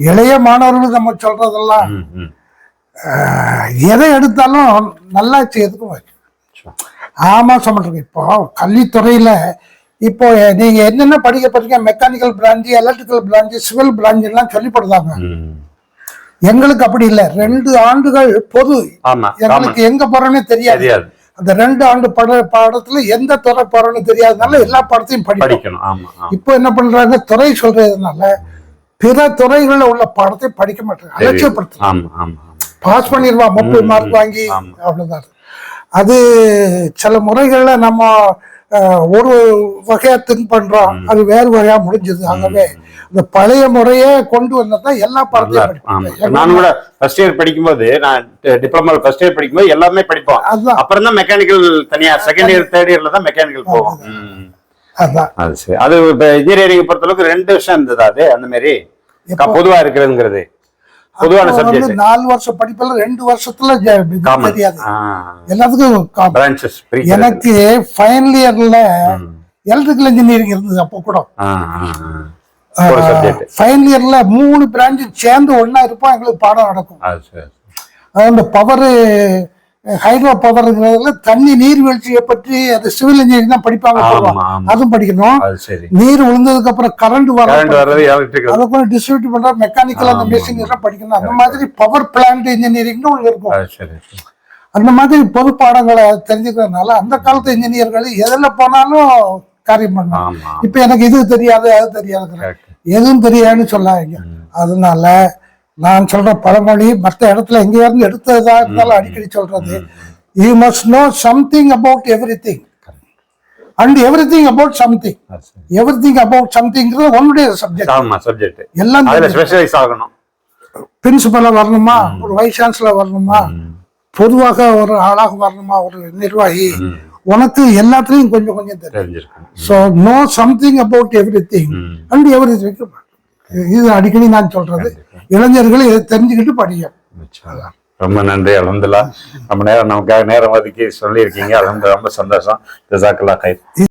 இளைய மாணவர்களுக்கு நம்ம சொல்றதெல்லாம் எதை எடுத்தாலும் நல்லா செய்யறதுக்கு. ஆமா சொல்றேன். இப்போ கல்வித்துறையில இப்போ நீங்க என்னென்ன படிக்க போறீங்க? Mechanical branch electrical branch civil branch எல்லாம் சொல்லிப்படுதாங்க ம். எங்களுக்கு அப்படி இல்லை. ரெண்டு ஆண்டுகள் பொது. எங்களுக்கு எங்க போறோன்னே தெரியாது. அந்த ரெண்டு ஆண்டு பட பாடத்துல எந்த துறை போறோன்னு தெரியாதனால எல்லா பாடத்தையும் படிக்கணும். இப்போ என்ன பண்றாங்க? துறை சொல்றதுனால பிற துறைகள்ல உள்ள பாடத்தை படிக்க மாட்டாங்க. அலட்சியப்படுத்துறாங்க. ஆமா. பாஸ் பண்ணிடுவா முப்பது மார்க் வாங்கி. அவ்வளவுதான். அது சில முறைகள்ல நம்ம ஒரு வகையா திங்க் பண்றோம். அது வேறு வகையா முடிஞ்சது. ஆகவே இந்த பழைய முறையே கொண்டு வந்தா எல்லா பாடத்தையும். நானும் கூட ஃபர்ஸ்ட் இயர் படிக்கும்போது நான் டிப்ளமா ஃபர்ஸ்ட் இயர் படிக்கும்போது எல்லாமே படிப்போம். அப்புறம் தான் மெக்கானிக்கல் தனியா செகண்ட் இயர் தேர்ட் இயர்ல தான் மெக்கானிக்கல் போவோம். அது சரி. அது இப்ப இன்ஜினியரிங் பொறுத்த அளவுக்கு ரெண்டு வருஷம் இருந்தது அது அந்த மாதிரி பொதுவா இருக்கிறதுங்கிறது. பொதுவான சப்ஜெக்ட் நாலு வருஷம் படிப்புல ரெண்டு வருஷத்துல தெரியாது. எல்லாத்துக்கும் எனக்கு ஃபைனல் இயர்ல எலக்ட்ரிக்கல் இன்ஜினியரிங் இருந்தது அப்போ கூட. ஃபைனல் இயர்ல மூணு பிரான்ச் சேர்ந்து ஒண்ணா இருப்போம் எங்களுக்கு பாடம் நடக்கும். அந்த பவர் ஹைட்ரோ பவர்ங்கிறதுல தண்ணி நீர்வீழ்ச்சியை பற்றி அது சிவில் இன்ஜினியரிங் தான் படிப்பாங்க அதுவும் படிக்கணும். நீர் விழுந்ததுக்கு அப்புறம் கரண்ட் வர வர்றது எலக்ட்ரிக்கல் அதை கூட டிஸ்ட்ரிபியூட் பண்ற மெக்கானிக்கல் அந்த மிஷின் எல்லாம் படிக்கணும். அந்த மாதிரி பவர் பிளான்ட் இன்ஜினியரிங்னு ஒன்று இருக்கும். அந்த மாதிரி பொது பாடங்களை தெரிஞ்சுக்கிறதுனால அந்த காலத்து இன்ஜினியர்கள் எதுல போனாலும் காரியம் பண்ணாங்க ஆமா. இப்ப எனக்கு இது தெரியாது அது correct. எதுவும் தெரியாதுன்னு சொல்லாதீங்க. அதனால நான் சொல்ற பழமொழி மற்ற இடத்துல எங்க இருந்து எடுத்ததா இருந்தாலும் அடிக்கடி சொல்றது. You must know something about everything and everything about something. Everything about சம்திங்கிறது உன்னுடைய சப்ஜெக்ட் ஆமா சப்ஜெக்ட் எல்லாம் ஸ்பெஷலைஸ் ஆகணும். பிரின்சிபலா வரணுமா? ஒரு வைஸ் சான்சலர் வரணுமா? பொதுவாக ஒரு ஆளாக வரணுமா? ஒரு நிர்வாகி. உனக்கு எல்லாத்துலயும் கொஞ்சம் கொஞ்சம் தெரியும். So know something about everything. And every இது அடிக்கடி நான் சொல்றது. இளைஞர்கள் இதை தெரிஞ்சுக்கிட்டு நிச்சயம். ரொம்ப நன்றி அலமதுல்லா ரொம்ப நேரம் நமக்காக நேரம் ஒதுக்கி சொல்லியிருக்கீங்க. அலமது ரொம்ப சந்தோஷம். ஜசாக்கல்லா கை.